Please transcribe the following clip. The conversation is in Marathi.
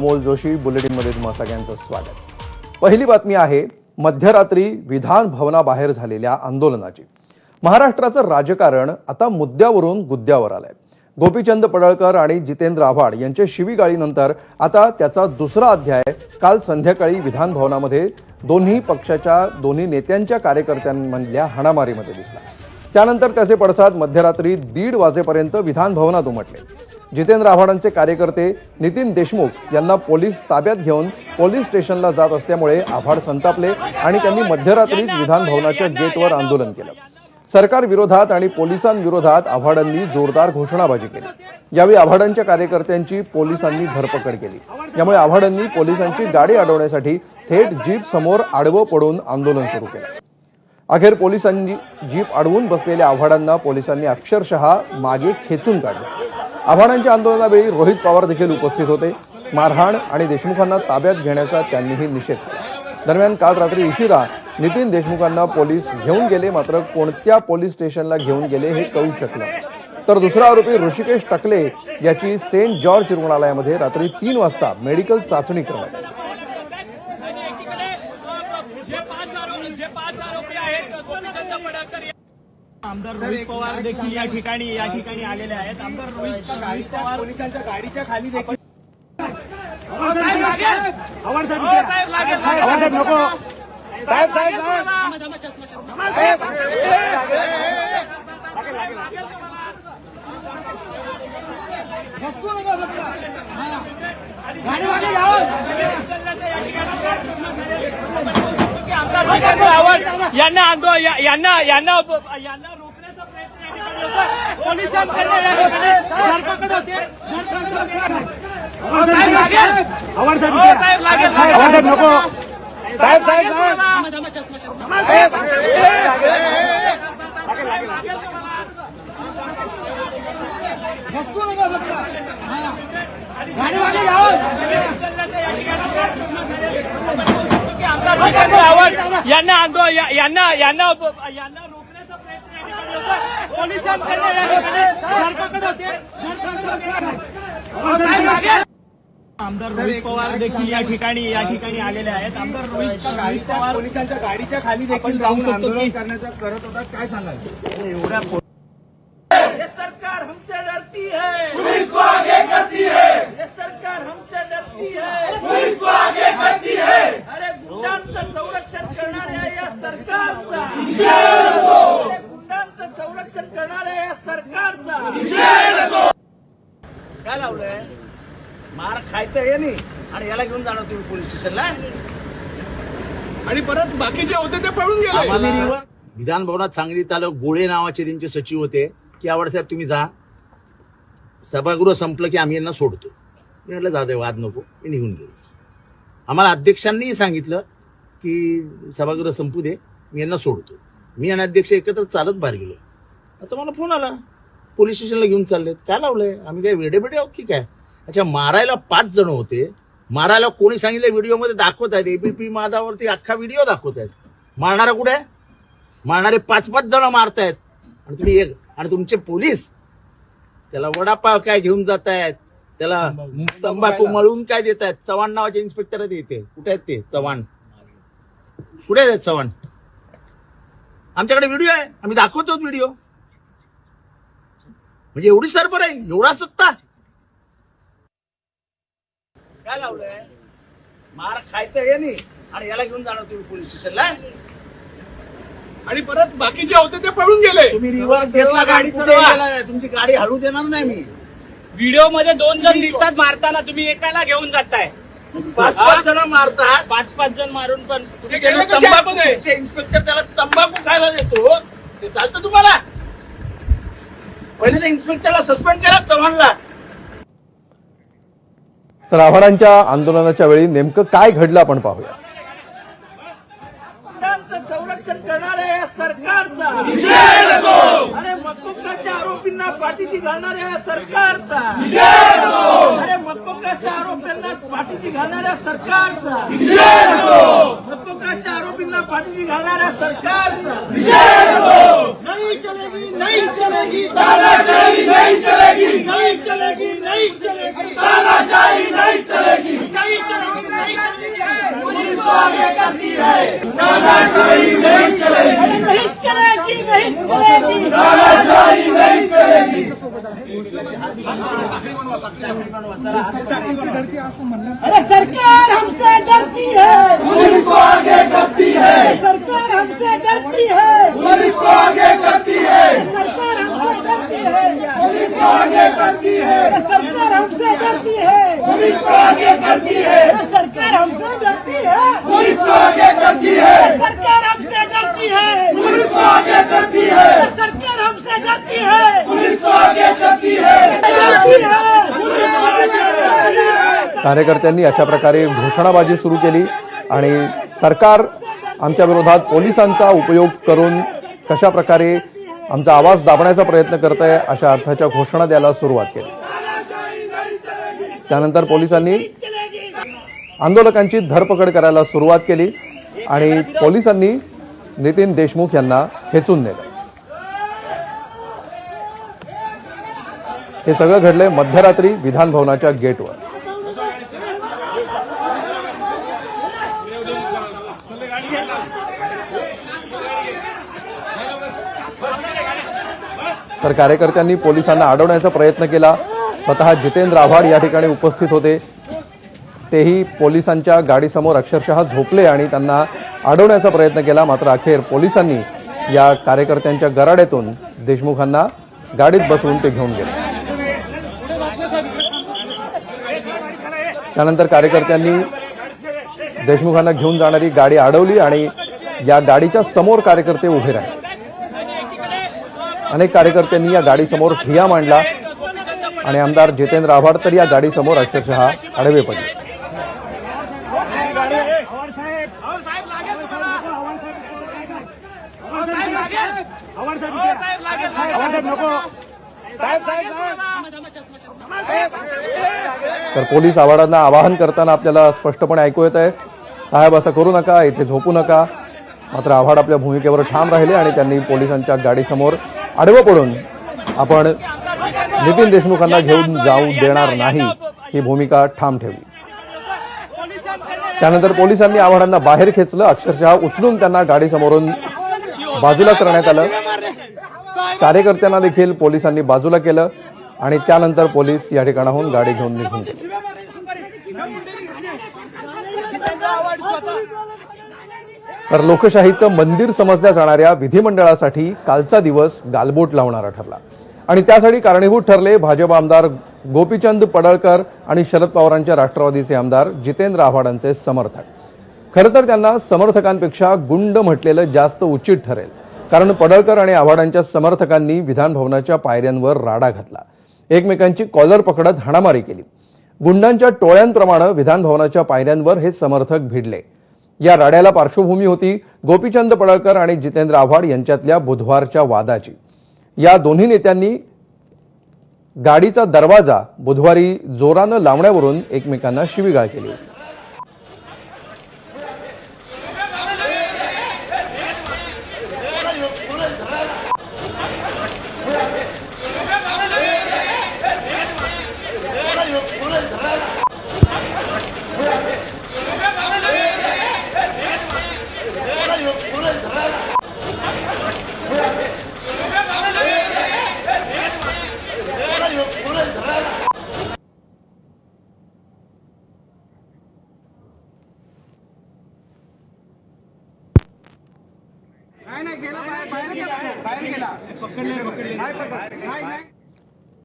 अमोल जोशी बुलेटिनमध्ये तुम्हा सगळ्यांचं स्वागत. पहिली बातमी आहे मध्यरात्री विधान भवनाबाहेर झालेल्या आंदोलनाची. महाराष्ट्राचं राजकारण आता मुद्द्यावरून गुद्द्यावर आलंय. गोपीचंद पडळकर आणि जितेंद्र आव्हाड यांच्या शिवीगाळीनंतर आता त्याचा दुसरा अध्याय काल संध्याकाळी विधान भवनामध्ये दोन्ही पक्षाच्या दोन्ही नेत्यांच्या कार्यकर्त्यांमधल्या हाणामारीमध्ये दिसला. त्यानंतर त्याचे पडसाद मध्यरात्री दीड वाजेपर्यंत विधान भवनात उमटले. जितेंद्र आव्हाडांचे कार्यकर्ते नितीन देशमुख यांना पोलीस ताब्यात घेऊन पोलीस स्टेशनला जात असल्यामुळे आव्हाड संतापले आणि त्यांनी मध्यरात्रीच विधानभवनाच्या गेटवर आंदोलन केलं. सरकार विरोधात आणि पोलिसांविरोधात आव्हाडांनी जोरदार घोषणाबाजी केली. यावेळी आव्हाडांच्या कार्यकर्त्यांची पोलिसांनी धरपकड केली. यामुळे आव्हाडांनी पोलिसांची गाडी अडवण्यासाठी थेट जीप समोर आडवं पडून आंदोलन सुरू केलं. अखेर पोलिसांनी जीप अडवून बसलेल्या आव्हाडांना पोलिसांनी अक्षरशः मागे खेचून काढलं. आव्हाडांच्या आंदोलनावेळी रोहित पवार देखील उपस्थित होते. मारहाण आणि देशमुखांना ताब्यात घेण्याचा त्यांनीही निषेध केला. दरम्यान काल रात्री उशिरा नितीन देशमुखांना पोलीस घेऊन गेले मात्र कोणत्या पोलीस स्टेशनला घेऊन गेले हे कळू शकलं तर दुसरा आरोपी ऋषिकेश टकले याची सेंट जॉर्ज रुग्णालयामध्ये रात्री तीन वाजता मेडिकल चाचणी करण्यात आली जे पाच आरोपी जे पाच आरोपी आहेत गोपीचंद पडळकर या- आमदार रोहित पवार देखील या ठिकाणी या ठिकाणी आलेले आहेत. आमदार रोहित पवार पोलिसांच्या गाडीच्या खाली देखील साहेब नको. साहेब साहेब पवार यांना आंदो या- यांना यांना यांना रोखण्याचा प्रयत्न धरपकड होते. साहेब नको. साहेब साहेब आमदार रोहित पवार यांना आंदो या- यांना यांना यांना रोखण्याचा प्रयत्न. आमदार रोहित पवार देखील या ठिकाणी या ठिकाणी आलेले आहेत. आमदार रोहित पवार. पोलिसांच्या गाडीच्या खाली देखील आपण राहून आंदोलन की- करण्याचा करत होता काय सांगाल? एवढ्या ये सरकार हमसे डरती है पुलिस को आगे करती है ये सरकार हमसे डरती है पुलिस को आगे करती है अरे गुंडांचं संरक्षण करणाऱ्या या सरकारचा अरे गुंडांचं संरक्षण करणाऱ्या या सरकारचा काय लावलंय मार खायचं हे नाही. आणि याला घेऊन जाणार तुम्ही पोलीस स्टेशनला आणि परत बाकीचे होते ते पळून आम्हाला विधान भवनात सांगलीत आलं गोळे नावाचे त्यांचे सचिव होते. की आवड साहेब तुम्ही जा. सभागृह संपलं की आम्ही यांना सोडतो. मी म्हटलं जा दे वाद नको. मी निघून गेलो. आम्हाला अध्यक्षांनीही सांगितलं की सभागृह संपू दे मी यांना सोडतो. मी आणि अध्यक्ष एकत्र चालत बाहेर गेलो. आता मला फोन आला. पोलीस स्टेशनला घेऊन चाललेत. काय लावलंय? आम्ही काय वेडे बेडे आहोत की काय? अच्छा मारायला पाच जण होते. मारायला कोणी सांगितलं? व्हिडिओमध्ये दाखवत आहेत. एबीपी माधावरती अख्खा व्हिडिओ दाखवत आहेत. मारणारा कुठे आहे? मारणारे पाच पाच जण मारतायत. आणि तुम्ही एक आणि तुमचे पोलीस त्याला वडापाव काय घेऊन जात आहेत त्याला तंबाखू मळून काय देत आहेत चव्हाण नावाचे इन्स्पेक्टर इथे. कुठे आहेत ते? चव्हाण. कुठे आहेत चव्हाण? आमच्याकडे व्हिडिओ आहे. आम्ही दाखवतो व्हिडिओ. म्हणजे एवढी सरबर आहे. एवढा सत्ता. काय लावलंय? मार खायचं हे नाही. आणि याला घेऊन जाणार तुम्ही पोलीस स्टेशनला आणि परत बाकीचे होते ते पळून गेले. तुम्ही रिव्हर्स घेतला गाडी कुठे गेलाय? तुमची गाडी हळू देणार नाही मी. व्हिडिओमध्ये दोन जण दिसतात मारताना. तुम्ही एकाला घेऊन जाताय. पाच पाच जण मारतात. पाच पाच जण मारून पण. तुम्ही तंबाखू तुमचे इन्स्पेक्टर त्याला तंबाखू खायला देतो. ते चालतं तुम्हाला. पहिले त्या इन्स्पेक्टरला सस्पेंड करा चव्हाणला. तर आव्हाडांच्या आंदोलनाच्या वेळी नेमकं काय घडलं आपण पाहूया. संरक्षण करणाऱ्या या सरकारचा. अरे मकोकाच्या आरोपींना पाठीशी घालणाऱ्या या सरकारचा. अरे मकोकाच्या आरोपींना पाठीशी घालणाऱ्या सरकारचा. मकोकाच्या आरोपींना पाठीशी घालणाऱ्या सरकारचा. नाही चलेगी नाही चलेगी तानाशाही नहीं चलेगी नहीं चलेगी नहीं चलेगी तानाशाही नहीं चलेगी नहीं चलेगी नहीं चलेगी अरे सरकार हमसे डरती है। पुलिस को आगे करती है। सरकार हमसे डरती है। पुलिस को आगे करती है सरकार हमसे डरती है पुलिस को आगे करती है सरकार हमसे डरती है पुलिस को आगे करती है सरकार हमसे है। को आगे करती है। सरकार हमसे डरती है। पुलिस को आगे करती है। सरकार हमसे डरती है। पुलिस को आगे करती है। डरती है। कार्यकर्त्यांनी अशा प्रकारे घोषणाबाजी सुरू केली आणि सरकार आमच्या विरोधात पोलिसांचा उपयोग करून कशा प्रकारे आमचा आवाज दाबण्याचा प्रयत्न करत आहे अशा अर्थाच्या घोषणा द्यायला सुरुवात केली. त्यानंतर पोलिसांनी आंदोलकांची धरपकड करायला सुरुवात केली आणि पोलिसांनी नितीन देशमुख यांना खेचून नेलं. हे सगळं घडलंय मध्यरात्री विधान भवनाच्या गेटवर. तर कार्यकर्त्यांनी पोलिसांना अडवण्याचा प्रयत्न केला. स्वतः जितेंद्र आव्हाड या ठिकाणी उपस्थित होते. तेही पोलिसांच्या गाडीसमोर अक्षरशः झोपले आणि त्यांना अडवण्याचा प्रयत्न केला. मात्र अखेर पोलिसांनी या कार्यकर्त्यांच्या गराड्यातून देशमुखांना गाडीत बसवून ते घेऊन गेले. त्यानंतर कार्यकर्त्यांनी देशमुखांना घेऊन जाणारी गाडी अडवली आणि या गाडीच्या समोर कार्यकर्ते उभे राहिले. अनेक कार्यकर्त्यांनी या गाडीसमोर ठिया मांडला आणि आमदार जितेंद्र आव्हाड तर या गाडीसमोर अक्षरशः आडवे पडले. तर पोलीस आव्हाडांना आवाहन करताना आपल्याला स्पष्टपणे ऐकू येत आहे. साहेब असं करू नका इथे झोपू नका. मात्र आव्हाड आपल्या भूमिकेवर ठाम राहिले आणि त्यांनी पोलिसांच्या गाडीसमोर आडवं पडून आपण नितीन देशमुखांना घेऊन जाऊ देणार नाही ही भूमिका ठाम ठेवली. त्यानंतर पोलिसांनी आव्हाडांना बाहेर खेचलं. अक्षरशः उचलून त्यांना गाडीसमोरून बाजूला करण्यात आलं. कार्यकर्त्यांना देखील पोलिसांनी बाजूला केलं आणि त्यानंतर पोलीस या ठिकाणाहून गाडी घेऊन निघून गेले. तर लोकशाहीचं मंदिर समजल्या जाणाऱ्या विधिमंडळासाठी कालचा दिवस गालबोट लावणारा ठरला. आणि त्यासाठी कारणीभूत ठरले भाजप आमदार गोपीचंद पडळकर आणि शरद पवारांच्या राष्ट्रवादीचे आमदार जितेंद्र आव्हाडांचे समर्थक. खरं तर त्यांना समर्थकांपेक्षा गुंड म्हटलेलं जास्त उचित ठरेल. कारण पडळकर आणि आव्हाडांच्या समर्थकांनी विधानभवनाच्या पायऱ्यांवर राडा घातला. एकमेकांची कॉलर पकडत हाणामारी केली. गुंडांच्या टोळ्यांप्रमाणे विधानभवनाच्या पायऱ्यांवर हे समर्थक भिडले. या राड्याला पार्श्वभूमी होती गोपीचंद पडळकर आणि जितेंद्र आव्हाड यांच्यातल्या बुधवारच्या वादाची. या दोन्ही नेत्यांनी गाडीचा दरवाजा बुधवारी जोरानं लावण्यावरून एकमेकांना शिवीगाळ केली. होती